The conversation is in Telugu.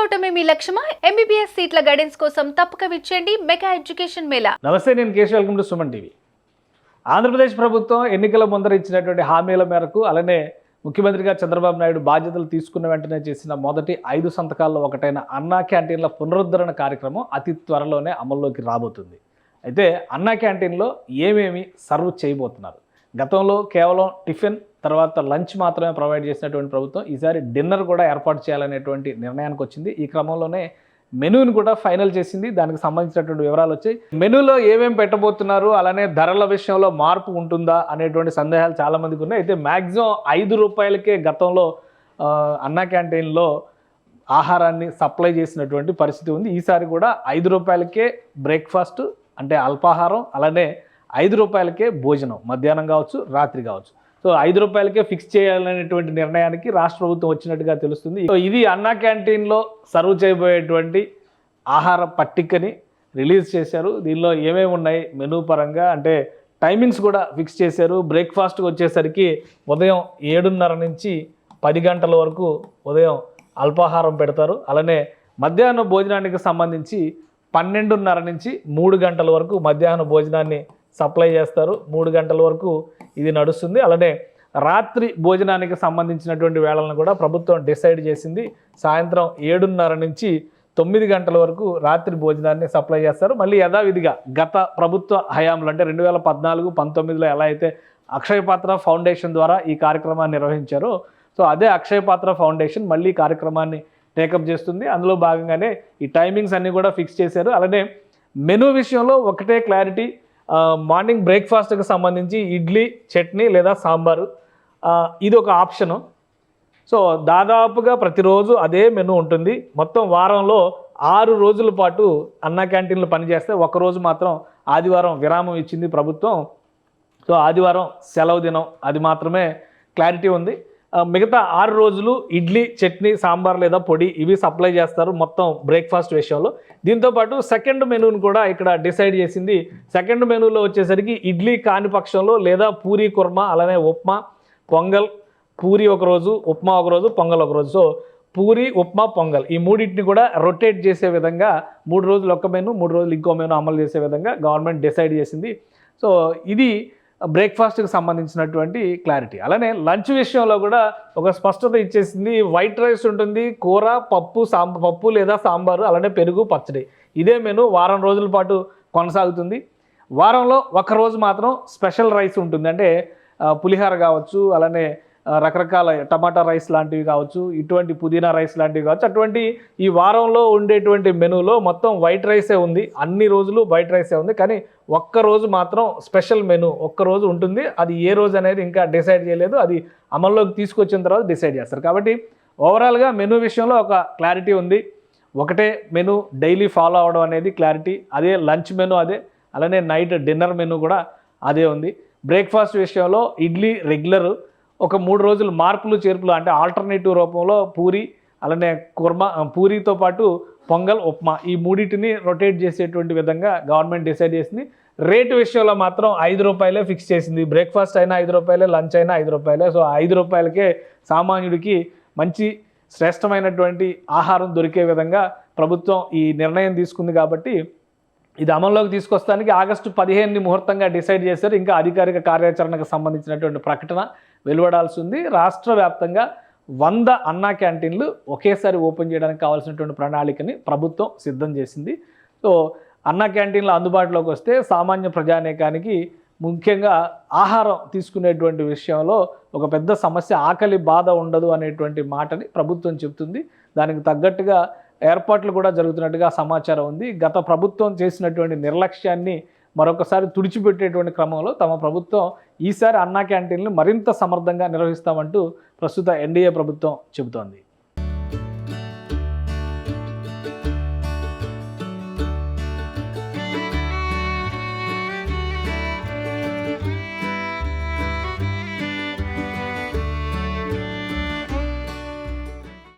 అవటమే మీ లక్ష్యమా? ఎంబీబీఎస్ సీట్ల గైడెన్స్ కోసం తప్పక విచ్చేయండి మెగా ఎడ్యుకేషన్ మేళా. నమస్తే నేను Keshav. Welcome to Suman TV. Andhra Pradesh ప్రభుత్వం ఎన్నికల ముందర ఇచ్చినటువంటి హామీల మేరకు అలానే ముఖ్యమంత్రిగా చంద్రబాబు నాయుడు బాధ్యతలు తీసుకున్న వెంటనే చేసిన మొదటి ఐదు సంతకాల్లో ఒకటైన అన్నా క్యాంటీన్ల పునరుద్ధరణ కార్యక్రమం అతి త్వరలోనే అమల్లోకి రాబోతుంది. అయితే అన్నా క్యాంటీన్లో ఏమేమి సర్వ్ చేయబోతున్నారు? గతంలో కేవలం టిఫిన్ తర్వాత లంచ్ మాత్రమే ప్రొవైడ్ చేసినటువంటి ప్రభుత్వం ఈసారి డిన్నర్ కూడా ఏర్పాటు చేయాలనేటువంటి నిర్ణయానికి వచ్చింది. ఈ క్రమంలోనే మెనూని కూడా ఫైనల్ చేసింది. దానికి సంబంధించినటువంటి వివరాలు వచ్చాయి. మెనూలో ఏమేమి పెట్టబోతున్నారు? అలానే ధరల విషయంలో మార్పు ఉంటుందా? అనేటువంటి సందేహాలు చాలా మందికి ఉన్నాయి. అయితే మ్యాక్సిమం ఐదు రూపాయలకే గతంలో అన్నా క్యాంటీన్లో ఆహారాన్ని సప్లై చేసినటువంటి పరిస్థితి ఉంది. ఈసారి కూడా ఐదు రూపాయలకే బ్రేక్ఫాస్ట్ అంటే అల్పాహారం అలానే ఐదు రూపాయలకే భోజనం మధ్యాహ్నం కావచ్చు రాత్రి కావచ్చు. సో ఐదు రూపాయలకే ఫిక్స్ చేయాలనేటువంటి నిర్ణయానికి రాష్ట్ర ప్రభుత్వం వచ్చినట్టుగా తెలుస్తుంది. సో ఇది అన్నా క్యాంటీన్లో సర్వ్ చేయబోయేటువంటి ఆహార పట్టికని రిలీజ్ చేశారు. దీనిలో ఏమేమి ఉన్నాయి మెనూ పరంగా అంటే టైమింగ్స్ కూడా ఫిక్స్ చేశారు. బ్రేక్ఫాస్ట్కి వచ్చేసరికి ఉదయం ఏడున్నర నుంచి పది గంటల వరకు ఉదయం అల్పాహారం పెడతారు. అలానే మధ్యాహ్న భోజనానికి సంబంధించి పన్నెండున్నర నుంచి మూడు గంటల వరకు మధ్యాహ్న భోజనాన్ని సప్లై చేస్తారు. మూడు గంటల వరకు ఇది నడుస్తుంది. అలానే రాత్రి భోజనానికి సంబంధించినటువంటి వేళలను కూడా ప్రభుత్వం డిసైడ్ చేసింది. సాయంత్రం ఏడున్నర నుంచి తొమ్మిది గంటల వరకు రాత్రి భోజనాన్ని సప్లై చేస్తారు. మళ్ళీ యథావిధిగా గత ప్రభుత్వ హయాంలో అంటే రెండు వేల పద్నాలుగు పంతొమ్మిదిలో ఎలా అయితే అక్షయ పాత్ర ఫౌండేషన్ ద్వారా ఈ కార్యక్రమాన్ని నిర్వహించారో సో అదే అక్షయ పాత్ర ఫౌండేషన్ మళ్ళీ కార్యక్రమాన్ని టేకప్ చేస్తుంది. అందులో భాగంగానే ఈ టైమింగ్స్ అన్నీ కూడా ఫిక్స్ చేశారు. అలానే మెనూ విషయంలో ఒకటే క్లారిటీ మార్నింగ్ బ్రేక్ఫాస్ట్కి సంబంధించి ఇడ్లీ చట్నీ లేదా సాంబారు. ఇది ఒక ఆప్షను. సో దాదాపుగా ప్రతిరోజు అదే మెనూ ఉంటుంది. మొత్తం వారంలో ఆరు రోజుల పాటు అన్న క్యాంటీన్లు పనిచేస్తే ఒకరోజు మాత్రం ఆదివారం విరామం ఇచ్చింది ప్రభుత్వం. సో ఆదివారం సెలవు దినం. అది మాత్రమే క్లారిటీ ఉంది. మిగతా ఆరు రోజులు ఇడ్లీ చట్నీ సాంబార్ లేదా పొడి ఇవి సప్లై చేస్తారు మొత్తం బ్రేక్ఫాస్ట్ విషయంలో. దీంతోపాటు సెకండ్ మెనూని కూడా ఇక్కడ డిసైడ్ చేసింది. సెకండ్ మెనూలో వచ్చేసరికి ఇడ్లీ కాని పక్షంలో లేదా పూరి కుర్మా అలానే ఉప్మా పొంగల్ పూరి ఒకరోజు ఉప్మా ఒక రోజు పొంగల్ ఒక రోజు. సో పూరి ఉప్మా పొంగల్ ఈ మూడింటిని కూడా రొటేట్ చేసే విధంగా మూడు రోజులు ఒక మెను మూడు రోజులు ఇంకో మెను అమలు చేసే విధంగా గవర్నమెంట్ డిసైడ్ చేసింది. సో ఇది బ్రేక్ఫాస్ట్కి సంబంధించినటువంటి క్లారిటీ. అలానే లంచ్ విషయంలో కూడా ఒక స్పష్టత ఇచ్చేసింది. వైట్ రైస్ ఉంటుంది కూర పప్పు సాంబ పప్పు లేదా సాంబారు అలానే పెరుగు పచ్చడి. ఇదే మెను వారం రోజుల పాటు కొనసాగుతుంది. వారంలో ఒకరోజు మాత్రం స్పెషల్ రైస్ ఉంటుంది. అంటే పులిహార కావచ్చు అలానే రకరకాల టమాటా రైస్ లాంటివి కావచ్చు ఇటువంటి పుదీనా రైస్ లాంటివి కావచ్చు అటువంటి ఈ వారంలో ఉండేటువంటి మెనూలో మొత్తం వైట్ రైసే ఉంది. అన్ని రోజులు వైట్ రైసే ఉంది. కానీ ఒక్క రోజు మాత్రం స్పెషల్ మెనూ ఒక్క రోజు ఉంటుంది. అది ఏ రోజు అనేది ఇంకా డిసైడ్ చేయలేదు. అది అమల్లోకి తీసుకొచ్చిన తర్వాత డిసైడ్ చేస్తారు. కాబట్టి ఓవరాల్గా మెనూ విషయంలో ఒక క్లారిటీ ఉంది. ఒకటే మెనూ డైలీ ఫాలో అవడం అనేది క్లారిటీ. అదే లంచ్ మెనూ అదే. అలానే నైట్ డిన్నర్ మెనూ కూడా అదే ఉంది. బ్రేక్ఫాస్ట్ విషయంలో ఇడ్లీ రెగ్యులర్. ఒక మూడు రోజులు మార్పులు చేర్పులు అంటే ఆల్టర్నేటివ్ రూపంలో పూరి అలానే కుర్మ పూరితో పాటు పొంగల్ ఉప్మా ఈ మూడింటిని రొటేట్ చేసేటువంటి విధంగా గవర్నమెంట్ డిసైడ్ చేసింది. రేటు విషయంలో మాత్రం ఐదు రూపాయలే ఫిక్స్ చేసింది. బ్రేక్ఫాస్ట్ అయినా ఐదు రూపాయలే లంచ్ అయినా ఐదు రూపాయలే. సో ఐదు రూపాయలకే సామాన్యుడికి మంచి శ్రేష్టమైనటువంటి ఆహారం దొరికే విధంగా ప్రభుత్వం ఈ నిర్ణయం తీసుకుంది కాబట్టి ఇది అమల్లోకి తీసుకొస్తానికి ఆగస్టు పదిహేనుని ముహూర్తంగా డిసైడ్ చేశారు. ఇంకా అధికారిక కార్యాచరణకు సంబంధించినటువంటి ప్రకటన వెలువడాల్సి ఉంది రాష్ట్ర వ్యాప్తంగా వంద అన్నా క్యాంటీన్లు ఒకేసారి ఓపెన్ చేయడానికి కావాల్సినటువంటి ప్రణాళికని ప్రభుత్వం సిద్ధం చేసింది. సో అన్నా క్యాంటీన్లు అందుబాటులోకి వస్తే సామాన్య ప్రజానేకానికి ముఖ్యంగా ఆహారం తీసుకునేటువంటి విషయంలో ఒక పెద్ద సమస్య ఆకలి బాధ ఉండదు అనేటువంటి మాటని ప్రభుత్వం చెబుతుంది. దానికి తగ్గట్టుగా ఏర్పాట్లు కూడా జరుగుతున్నట్టుగా సమాచారం ఉంది. గత ప్రభుత్వం చేసినటువంటి నిర్లక్ష్యాన్ని మరొకసారి తుడిచిపెట్టేటువంటి క్రమంలో తమ ప్రభుత్వం ఈసారి అన్నా క్యాంటీన్లు మరింత సమర్థంగా నిర్వహిస్తామంటూ ప్రస్తుత ఎన్డీఏ ప్రభుత్వం చెబుతోంది.